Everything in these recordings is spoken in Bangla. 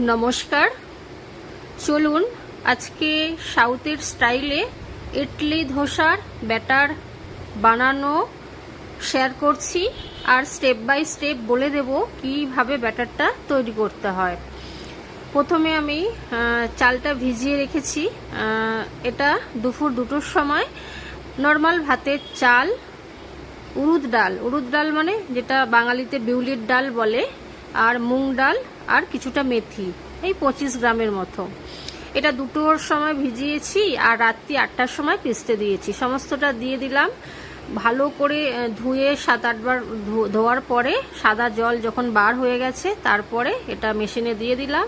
নমস্কার। চলুন আজকে সাউথের স্টাইলে ইডলি, ধোসার, ব্যাটার বানানো শেয়ার করছি আর স্টেপ বাই স্টেপ বলে দেব কীভাবে ব্যাটারটা তৈরি করতে হয়। প্রথমে আমি চালটা ভিজিয়ে রেখেছি। এটা দুপুর দুটোর সময়। নর্মাল ভাতের চাল উড়ুদ ডাল। উড়ুদ ডাল মানে যেটা বাঙালিতে বিউলির ডাল বলে, আর মুগ ডাল আর কিছুটা মেথি, এই পঁচিশ গ্রামের মতো। এটা দুটোর সময় ভিজিয়েছি আর রাত্রি আটটার সময় পিসতে দিয়েছি। সমস্তটা দিয়ে দিলাম। ভালো করে ধুয়ে সাত আটবার ধোয়ার পরে সাদা জল যখন বার হয়ে গেছে, তারপরে এটা মেশিনে দিয়ে দিলাম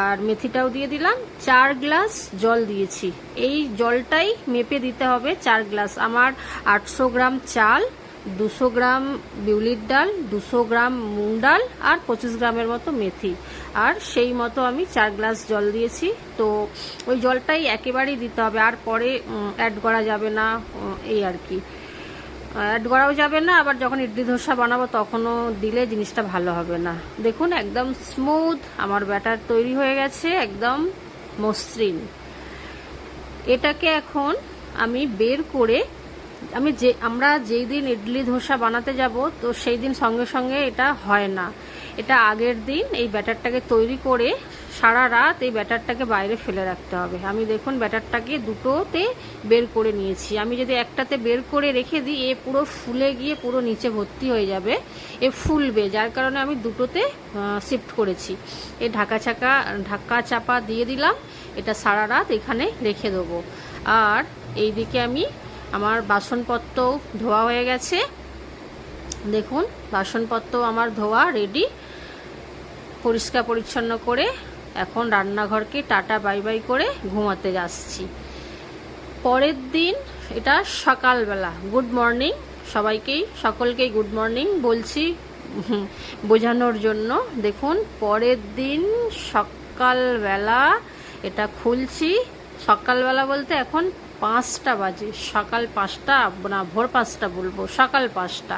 আর মেথিটাও দিয়ে দিলাম। চার গ্লাস জল দিয়েছি। এই জলটাই মেপে দিতে হবে চার গ্লাস। আমার আটশো গ্রাম চাল দুশো গ্রাম বিউলির ডাল, দুশো গ্রাম মুগ ডাল আর পঁচিশ গ্রামের মতো মেথি। আর সেই মতো আমি চার গ্লাস জল দিয়েছি। তো ওই জলটাই একেবারেই দিতে হবে। আর পরে অ্যাড করা যাবে না এই আর কি। অ্যাড করাও যাবে না। আবার যখন ইডলি ধোসা বানাবো, তখনও দিলে জিনিসটা ভালো হবে না। দেখুন, একদম স্মুথ আমার ব্যাটার তৈরি হয়ে গেছে। একদম মসৃণ। এটাকে এখন আমি বের করে আমি যে, আমরা যেই দিন ইডলি ধোসা বানাতে যাব, তো সেই দিন সঙ্গে সঙ্গে এটা হয় না। এটা আগের দিন এই ব্যাটারটাকে তৈরি করে সারা রাত এই ব্যাটারটাকে বাইরে ফেলে রাখতে হবে। আমি দেখুন ব্যাটারটাকে দুটোতে বের করে নিয়েছি। আমি যদি একটাতে বের করে রেখে দিই, এ পুরো ফুলে গিয়ে পুরো নিচে ভর্তি হয়ে যাবে, এ ফুলবে, যার কারণে আমি দুটোতে শিফট করেছি। এই ঢাকা চাকা, ঢাকা চাপা দিয়ে দিলাম, এটা সারা রাত এখানে রেখে দেবো। আর এইদিকে আমি আমার বাসনপত্র ধোয়া হয়ে গেছে। দেখুন, বাসনপত্র আমার ধোয়া রেডি পরিষ্কার পরিচ্ছন্ন করে এখন রান্নাঘরকে টাটা বাই বাই করে ঘুমাতে যাচ্ছি। পরের দিন, এটা সকালবেলা গুড মর্নিং সবাইকেই, সকলকেই গুড মর্নিং বলছি বোঝানোর জন্য। দেখুন, পরের দিন সকালবেলা এটা খুলছি। সকালবেলা বলতে এখন পাঁচটা বাজে, সকাল পাঁচটা, না ভোর পাঁচটা বলব, সকাল পাঁচটা।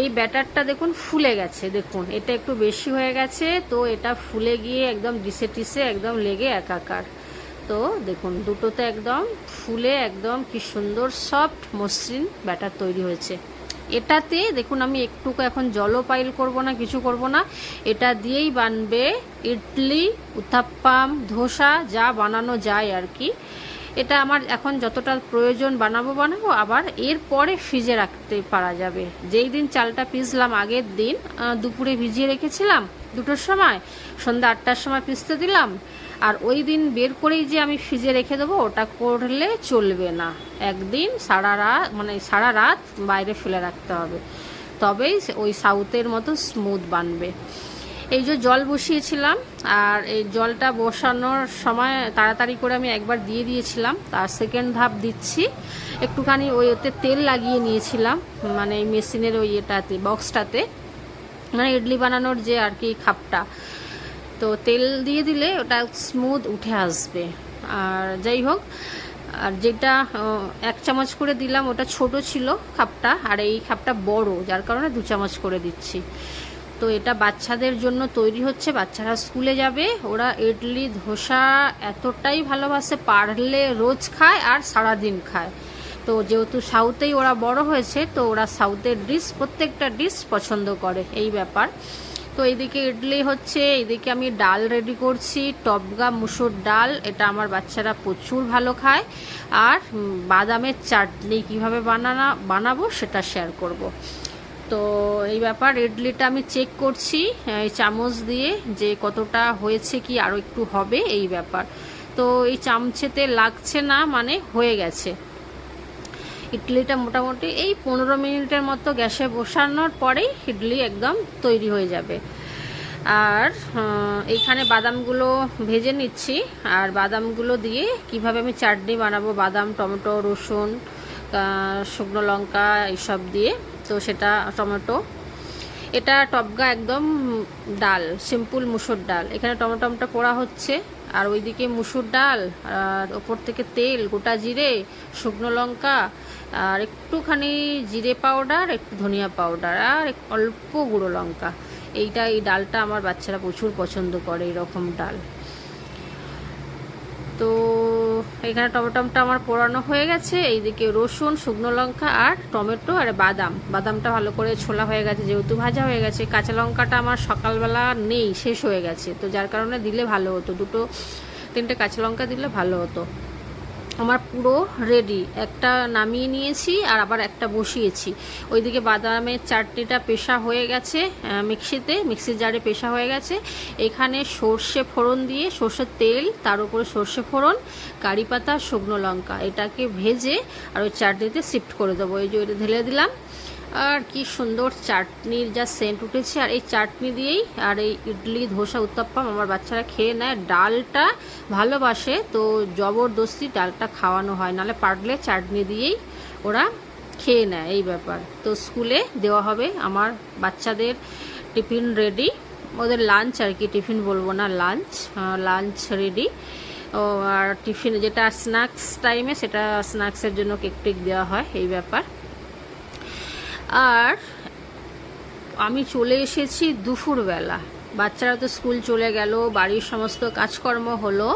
এই ব্যাটারটা দেখুন ফুলে গেছে, দেখুন, এটা একটু বেশি হয়ে গেছে, তো এটা ফুলে গিয়ে একদম ডিসে টিসে একদম লেগে একাকার। তো দেখুন, দুটোতে একদম ফুলে একদম কি সুন্দর সফট মসৃণ ব্যাটার তৈরি হয়েছে। এটাতে দেখুন, আমি একটুকু এখন জলও পাইল করব না, কিছু করব না। এটা দিয়েই বানবে, ইডলি উত্তাপ্পাম ধোসা, যা বানানো যায় আর কি। এটা আমার এখন যতটা প্রয়োজন বানাবো বানাবো, আবার এরপরে ফ্রিজে রাখতে পারা যাবে। যেই দিন চালটা পিসলাম, আগের দিন দুপুরে ভিজিয়ে রেখেছিলাম দুটোর সময়, সন্ধ্যা আটটার সময় পিসতে দিলাম, আর ওই দিন বের করেই যে আমি ফ্রিজে রেখে দেবো, ওটা করলে চলবে না। একদিন সারা রাত মানে সারা রাত বাইরে ফেলে রাখতে হবে। তবেই ওই সাউথের মতো স্মুথ বানবে। এই যে জল বসিয়েছিলাম, আর এই জলটা বসানোর সময় তাড়াতাড়ি করে আমি একবার দিয়ে দিয়েছিলাম, তার সেকেন্ড ধাপ দিচ্ছি। একটুখানি ওই ওতে তেল লাগিয়ে নিয়েছিলাম মানে এই মেশিনের ওই এটাতে, বক্সটাতে মানে ইডলি বানানোর যে আর কি খাপটা। তো তেল দিয়ে দিলে ওটা স্মুথ উঠে আসবে। আর যাই হোক, আর যেটা এক চামচ করে দিলাম, ওটা ছোট ছিল খাপটা, আর এই খাপটা বড়, যার কারণে দু চামচ করে দিচ্ছি। তো এটা বাচ্চাদের জন্য তৈরি হচ্ছে। বাচ্চারা স্কুলে যাবে। ওরা ইডলি, ধোসা এতটাই ভালোবাসে। পারলে রোজ খায় আর সারাদিন খায়। তো যেহেতু সাউথেই ওরা বড় হয়েছে, তো ওরা সাউথের ডিশ, প্রত্যেকটা ডিশ পছন্দ করে। এই ব্যাপার। তো এইদিকে ইডলি হচ্ছে, এইদিকে আমি ডাল রেডি করছি। টপগা মুসুর ডাল, এটা আমার বাচ্চারা প্রচুর ভালো খায়। আর বাদামের চাটনি কীভাবে বানানা, বানাবো সেটা শেয়ার করব। তো এই ব্যাপার, ইডলিটা আমি চেক করছি এই চামচ দিয়ে যে কতটা হয়েছে কি আরও একটু হবে এই ব্যাপার। তো এই চামচেতে লাগছে না মানে হয়ে গেছে। ইডলিটা মোটামুটি এই পনেরো মিনিটের মতো গ্যাসে বসানোর পরেই ইডলি একদম তৈরি হয়ে যাবে। আর এইখানে বাদামগুলো ভেজে নিচ্ছি। আর বাদামগুলো দিয়ে কীভাবে আমি চাটনি বানাবো, বাদাম, টমেটো, রসুন শুকনো লঙ্কা, এইসব দিয়ে। তো সেটা টমেটো। এটা টপগা একদম ডাল, সিম্পল মুসুর ডাল। এখানে টমেটোমটা পোড়া হচ্ছে, আর ওইদিকে মুসুর ডাল, আর ওপর থেকে তেল, গোটা জিরে, শুকনো লঙ্কা, আর একটুখানি জিরে পাউডার, একটু ধনিয়া পাউডার, আর অল্প গুঁড়ো লঙ্কা। এইটা, এই ডালটা আমার বাচ্চারা প্রচুর পছন্দ করে, এরকম ডাল। তো এখানে টমেটোটা আমার পোড়ানো হয়ে গেছে। এইদিকে রসুন, শুকনো লঙ্কা আর টমেটো আর বাদাম। বাদামটা ভালো করে ছোলা হয়ে গেছে, যেহেতু ভাজা হয়ে গেছে, কাঁচা লঙ্কাটা আমার সকালবেলা নেই, শেষ হয়ে গেছে। তো যার কারণে দিলে ভালো হতো। দুটো, তিনটে কাঁচা লঙ্কা দিলে ভালো হতো। আমার পুরো রেডি একটা নামিয়ে নিয়েছি আর আবার একটা বসিয়েছি। ওইদিকে বাদামের চাটনিটা পেশা হয়ে গেছে মিক্সিতে, মিক্সির জারে পেশা হয়ে গেছে। এখানে সর্ষে ফোড়ন দিয়ে সর্ষের তেল, তার উপরে সর্ষে ফোড়ন, কারি পাতা, শুকনো লঙ্কা। এটাকে ভেজে আর ওই চাটনিতে শিফট করে দেবো। ওই যে ওইটা ঢেলে দিলাম। আর কি সুন্দর চাটনির যা সেন্ট উঠেছে, আর এই চাটনি দিয়েই, আর এই ইডলি, ধোসা, উত্তপ্পাম আমার বাচ্চারা খেয়ে নেয়। ডালটা ভালোবাসে, তো জবরদস্তি ডালটা খাওয়ানো হয়। নাহলে পারলে চাটনি দিয়েই ওরা খেয়ে নেয় এই ব্যাপার। তো স্কুলে দেওয়া হবে, আমার বাচ্চাদের টিফিন রেডি ওদের লাঞ্চ আর কি, টিফিন বলব না লাঞ্চ লাঞ্চ রেডি ও, আর টিফিন যেটা স্ন্যাক্স টাইমে সেটা স্ন্যাক্সের জন্য কেক টেক দেওয়া হয়, এই ব্যাপার। আর আমি চলে এসেছি দুপুরবেলা। বাচ্চারা তো স্কুল চলে গেল, বাড়ির সমস্ত কাজকর্ম হলো,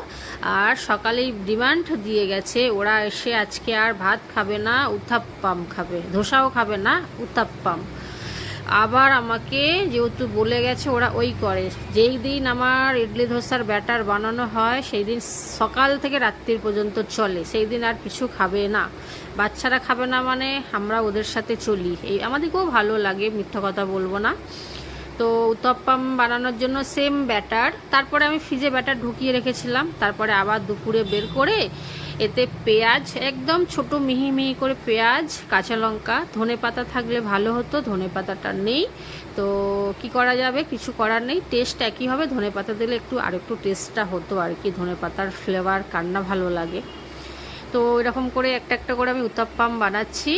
আর সকালেই ডিমান্ড দিয়ে গেছে, ওরা এসে আজকে আর ভাত খাবে না উত্তাপ্পাম খাবে, ধোসাও খাবে না উত্থাপ্পাম আবার আমাকে যেহেতু বলে গেছে ওরা ওই করে। যেই দিন আমার ইডলি ধোসার ব্যাটার বানানো হয়, সেই দিন সকাল থেকে রাত্রির পর্যন্ত চলে। সেই দিন আর কিছু খাবে না। বাচ্চারা খাবে না মানে আমরা ওদের সাথে চলি। এই আমাদেরকেও ভালো লাগে, মিথ্যা কথা বলব না। তো উত্তপ্পাম বানানোর জন্য সেম ব্যাটার। তারপরে আমি ফ্রিজে ব্যাটার ঢুকিয়ে রেখেছিলাম। তারপরে আবার দুপুরে বের করে এতে পেঁয়াজ, একদম ছোট মিহি মিহি করে পেঁয়াজ, কাঁচা লঙ্কা, ধনে পাতা থাকলে ভালো হতো, ধনে পাতাটা নেই। তো কি করা যাবে? কিছু করার নেই। টেস্ট একই হবে। ধনে পাতা দিলে একটু আর একটু টেস্টটা হতো আর কি। ধনে পাতার ফ্লেভার কান্না ভালো লাগে। তো এরকম করে একটা একটা করে আমি উত্তাপ্পাম বানাচ্ছি।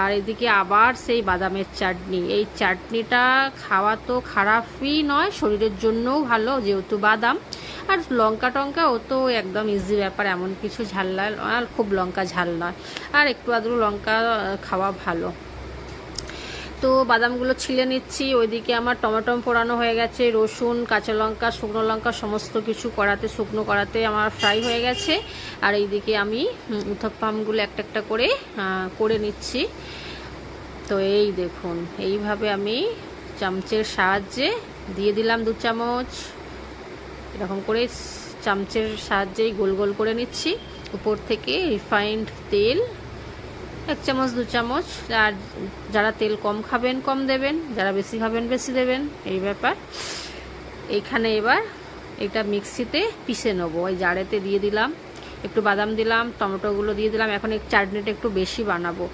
আর এদিকে আবার সেই বাদামের চাটনি। এই চাটনিটা খাওয়া তো খারাপই নয়, শরীরের জন্যও ভালো, যেহেতু বাদাম। আর লঙ্কা টঙ্কা ও তো একদম ইজি ব্যাপার, এমন কিছু ঝাল আর খুব লঙ্কা ঝাল নয়। আর একটু আধটু লঙ্কা খাওয়া ভালো। তো বাদামগুলো ছিলে নিচ্ছি, ওইদিকে আমার টমেটো পোড়ানো হয়ে গেছে, রসুন, কাঁচা লঙ্কা, শুকনো লঙ্কা, সমস্ত কিছু করাতে শুকনো করাতে আমার ফ্রাই হয়ে গেছে। আর এইদিকে আমি উত্থাপ্পামগুলো একটা একটা করে করে নিচ্ছি। তো এই দেখুন, এইভাবে আমি চামচের সাহায্যে দিয়ে দিলাম দু চামচ। এরকম করে চামচের সাহায্যেই গোল গোল করে নিচ্ছি। উপর থেকে রিফাইন্ড তেল, এক চামচ, দু চামচ, আর যারা তেল কম খাবেন, কম দেবেন, যারা বেশি খাবেন, বেশি দেবেন, এই ব্যাপার। এইখানে এবার এটা মিক্সিতে পিষে নেব। ওই জাড়েতে দিয়ে দিলাম, একটু বাদাম দিলাম, টমেটোগুলো দিয়ে দিলাম। এখন এই চাটনিটা একটু বেশি বানাবো।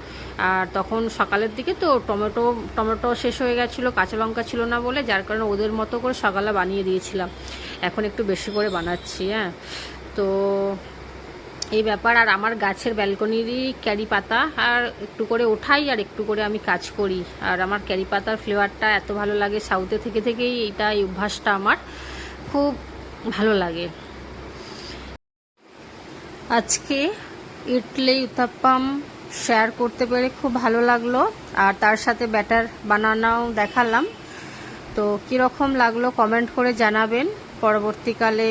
আর তখন সকালের দিকে তো টমেটো টমেটো শেষ হয়ে গেছিল, কাঁচা লঙ্কা ছিল না বলে, যার কারণে ওদের মতো করে সকালে বানিয়ে দিয়েছিলাম। এখন একটু বেশি করে বানাচ্ছি হ্যাঁ। তো এই ব্যাপার, আর আমার গাছের ব্যালকনিরই ক্যারি পাতা, আর একটু করে ওঠাই আর একটু করে আমি কাজ করি। আর আমার ক্যারি পাতার ফ্লেভারটা এত ভালো লাগে, সাউথে থেকে থেকেই এটা এই অভ্যাসটা আমার খুব ভালো লাগে। আজকে ইডলি উত্তাপ্পাম শেয়ার করতে পেরে খুব ভালো লাগল, আর তার সাথে ব্যাটার বানানোও দেখালাম। তো কীরকম লাগল কমেন্ট করে জানাবেন। পরবর্তীকালে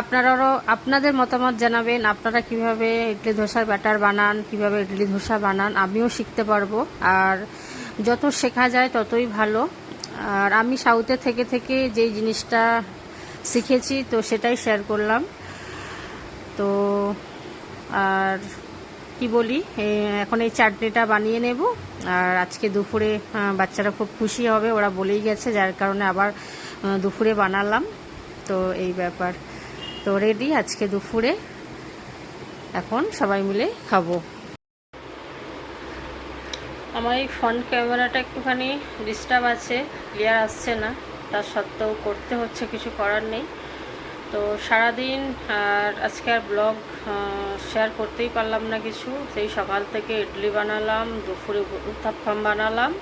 আপনারাও আপনাদের মতামত জানাবেন, আপনারা কীভাবে ইডলি ধোসার ব্যাটার বানান, কীভাবে ইডলি ধোসা বানান, আমিও শিখতে পারব। আর যত শেখা যায় ততই ভালো। আর আমি সাউথে থেকে থেকে যেই জিনিসটা শিখেছি তো সেটাই শেয়ার করলাম। তো আর কি বলি এখন এই চাটনিটা বানিয়ে নেব। আর আজকে দুপুরে বাচ্চারা খুব খুশি হবে, ওরা বলেই গেছে, যার কারণে আবার দুপুরে বানালাম। তো এই ব্যাপার। তো রেডি আজকে দুপুরে। এখন সবাই মিলে খাব। আমার এই ফ্রন্ট ক্যামেরাটা একটুখানি ডিস্টার্ব আছে ক্লিয়ার আসছে না। তার সত্ত্বেও করতে হচ্ছে, কিছু করার নেই। তো সারাদিন আর আজকে আর ব্লগ শেয়ার করতেই পারলাম না কিছু। সেই সকাল থেকে ইডলি বানালাম, দুপুরে উত্থাপ্পাম বানালাম।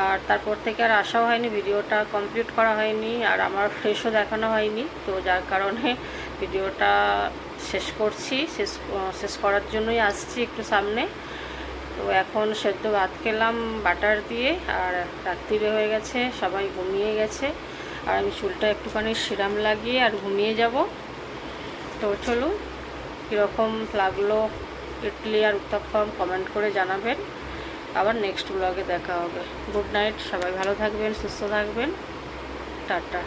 আর তারপর থেকে আর আসাও হয়নি, ভিডিওটা কমপ্লিট করা হয়নি আর আমার ফ্রেশও দেখানো হয়নি। তো যার কারণে ভিডিওটা শেষ করছি, শেষ শেষ করার জন্যই আসছি একটু সামনে। তো এখন সেদ্ধ ভাত খেলাম বাটার দিয়ে আর রাত্রিরে হয়ে গেছে, সবাই ঘুমিয়ে গেছে। আর আমি চুলটা একটুখানি সিরাম লাগিয়ে আর ঘুমিয়ে যাব। তো চলুন, কীরকম লাগল, ইডলি আর উত্তাপ্পম কমেন্ট করে জানাবেন। আবার নেক্সট ব্লগে দেখা হবে। গুড নাইট সবাই ভালো থাকবেন সুস্থ থাকবেন। টাটা।